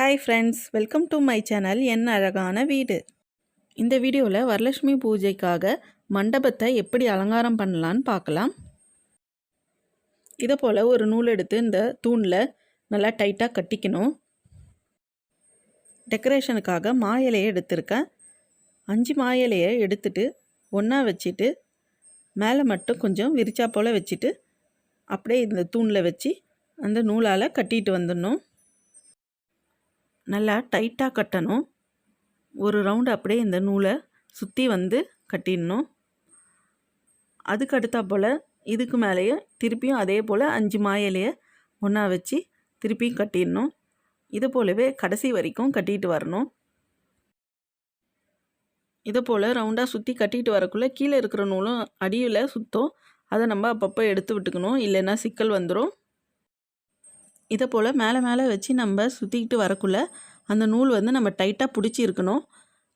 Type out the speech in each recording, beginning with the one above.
Hi friends welcome to my channel என் அழகான வீடு. இந்த வீடியோவில் வரலட்சுமி பூஜைக்காக மண்டபத்தை எப்படி அலங்காரம் பண்ணலான்னு பார்க்கலாம். இதை போல் ஒரு நூல் எடுத்து இந்த தூணில் நல்லா டைட்டாக கட்டிக்கணும். டெக்கரேஷனுக்காக மா இலையை எடுத்திருக்கேன். அஞ்சு மா இலையை எடுத்துட்டு ஒன்றா வச்சுட்டு மேலே மட்டும் கொஞ்சம் விரிச்சா போல் வச்சுட்டு அப்படியே இந்த தூணில் வச்சு அந்த நூலால் கட்டிட்டு வந்துடணும். நல்லா டைட்டாக கட்டணும். ஒரு ரவுண்டு அப்படியே இந்த நூலை சுற்றி வந்து கட்டிடணும். அதுக்கு அடுத்தா போல் இதுக்கு மேலேயே திருப்பியும் அதே போல் அஞ்சு மாயிலையை ஒன்றா வச்சு திருப்பியும் கட்டிடணும். இது போலவே கடைசி வரைக்கும் கட்டிட்டு வரணும். இதை போல் ரவுண்டாக சுற்றி கட்டிட்டு வரக்குள்ளே கீழே இருக்கிற நூலும் அடியில் சுத்தம். அதை நம்ம அப்பப்போ எடுத்து விட்டுக்கணும். இல்லைன்னா சிக்கல் வந்துடும் இதை போல் மேலே மேலே வச்சு நம்ம சுற்றிக்கிட்டு வரக்குள்ளே அந்த நூல் வந்து நம்ம டைட்டாக பிடிச்சி இருக்கணும்.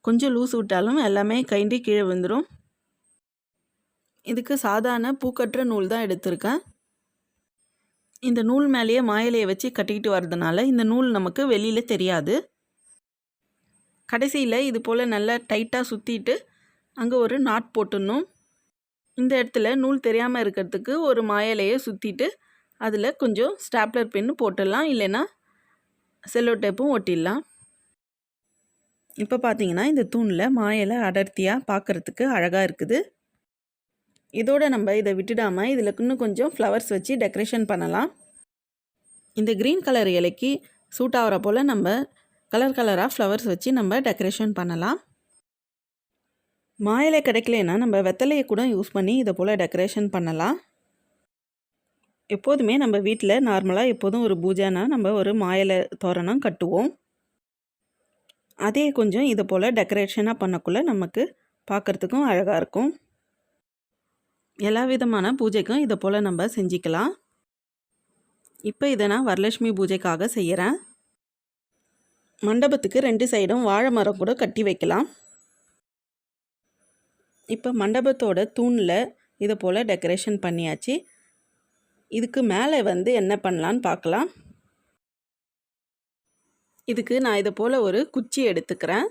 கொஞ்சம் லூஸ் விட்டாலும் எல்லாமே கைண்டி கீழே வந்துடும் இதுக்கு சாதாரண பூக்கட்டுற நூல் தான் எடுத்திருக்கேன். இந்த நூல் மேலேயே மாயிலையை வச்சு கட்டிக்கிட்டு வர்றதுனால இந்த நூல் நமக்கு வெளியில் தெரியாது. கடைசியில் இது போல் நல்லா டைட்டாக சுற்றிட்டு அங்கே ஒரு நாட் போட்டுடணும். இந்த இடத்துல நூல் தெரியாமல் இருக்கிறதுக்கு ஒரு மாயலையை சுற்றிட்டு அதில் கொஞ்சம் ஸ்டாப்லர் பின்னு போட்டுடலாம் இல்லைன்னா செல்லோ டேப்பும் ஒட்டிடலாம். இப்போ பார்த்தீங்கன்னா இந்த தூணில் மாயலை அடர்த்தியாக பார்க்குறதுக்கு அழகாக இருக்குது. இதோட நம்ம இதை விட்டுடாமல் இதில் இன்னும் கொஞ்சம் ஃப்ளவர்ஸ் வச்சு டெக்கரேஷன் பண்ணலாம். இந்த க்ரீன் கலர் இலைக்கு சூட் ஆகிற போல் நம்ம கலர் கலராக ஃப்ளவர்ஸ் வச்சு நம்ம டெக்கரேஷன் பண்ணலாம். மாயிலை கிடைக்கலன்னா நம்ம வெத்தலையை கூட யூஸ் பண்ணி இதை போல் டெக்கரேஷன் பண்ணலாம். எப்போதுமே நம்ம வீட்டில் நார்மலாக எப்போதும் ஒரு பூஜைனா நம்ம ஒரு மாயலை தோரணம் கட்டுவோம். அதே கொஞ்சம் இதை போல் டெக்கரேஷனாக பண்ணக்குள்ளே நமக்கு பார்க்குறதுக்கும் அழகாக இருக்கும். எல்லா விதமான பூஜைக்கும் இதை போல் நம்ம செஞ்சுக்கலாம். இப்போ இதை நான் வரலட்சுமி பூஜைக்காக செய்கிறேன் மண்டபத்துக்கு ரெண்டு சைடும் வாழை மரம் கூட கட்டி வைக்கலாம். இப்போ மண்டபத்தோட தூணில் இதை போல் டெக்கரேஷன் பண்ணியாச்சு. இதுக்கு மேலே வந்து என்ன பண்ணலான்னு பார்க்கலாம். இதுக்கு நான் இதை போல் ஒரு குச்சி எடுத்துக்கிறேன்.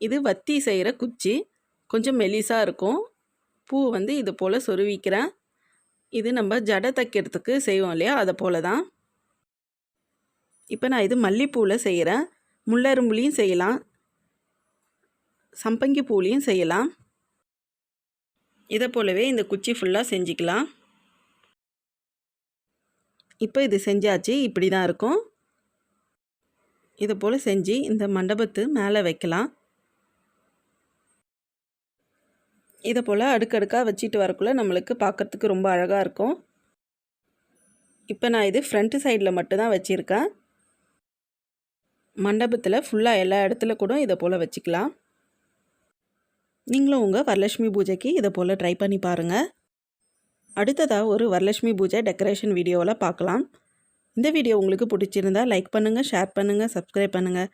இது வத்தி செய்கிற குச்சி. கொஞ்சம் மெலிசாக இருக்கும். பூ வந்து இது போல் சொருவிக்கிறேன். இது நம்ம ஜடை தைக்கிறதுக்கு செய்வோம் இல்லையா? அதை போல தான். இப்போ நான் இது மல்லிப்பூவில் செய்கிறேன். முள்ளரும்புலையும் செய்யலாம். சம்பங்கி பூலையும் செய்யலாம். இதை போலவே இந்த குச்சி ஃபுல்லாக செஞ்சுக்கலாம். இப்போ இது செஞ்சாச்சு இப்படி தான் இருக்கும். இதை போல் செஞ்சு இந்த மண்டபத்து மேலே வைக்கலாம். இதை போல் அடுக்கடுக்காக வச்சுட்டு வரக்குள்ளே நம்மளுக்கு பார்க்குறதுக்கு ரொம்ப அழகாக இருக்கும். இப்போ நான் இது ஃப்ரண்ட்டு சைடில் மட்டும்தான் வச்சுருக்கேன். மண்டபத்தில் ஃபுல்லாக எல்லா இடத்துல கூட இதை போல் வச்சுக்கலாம். நீங்களும் உங்கள் வரலட்சுமி பூஜைக்கு இதை போல் ட்ரை பண்ணி பாருங்கள் அடுத்ததாக ஒரு வரலட்சுமி பூஜை டெக்கரேஷன் வீடியோவில் பார்க்கலாம். இந்த வீடியோ உங்களுக்கு பிடிச்சிருந்தா லைக் பண்ணுங்கள் ஷேர் பண்ணுங்கள் சப்ஸ்கிரைப் பண்ணுங்கள்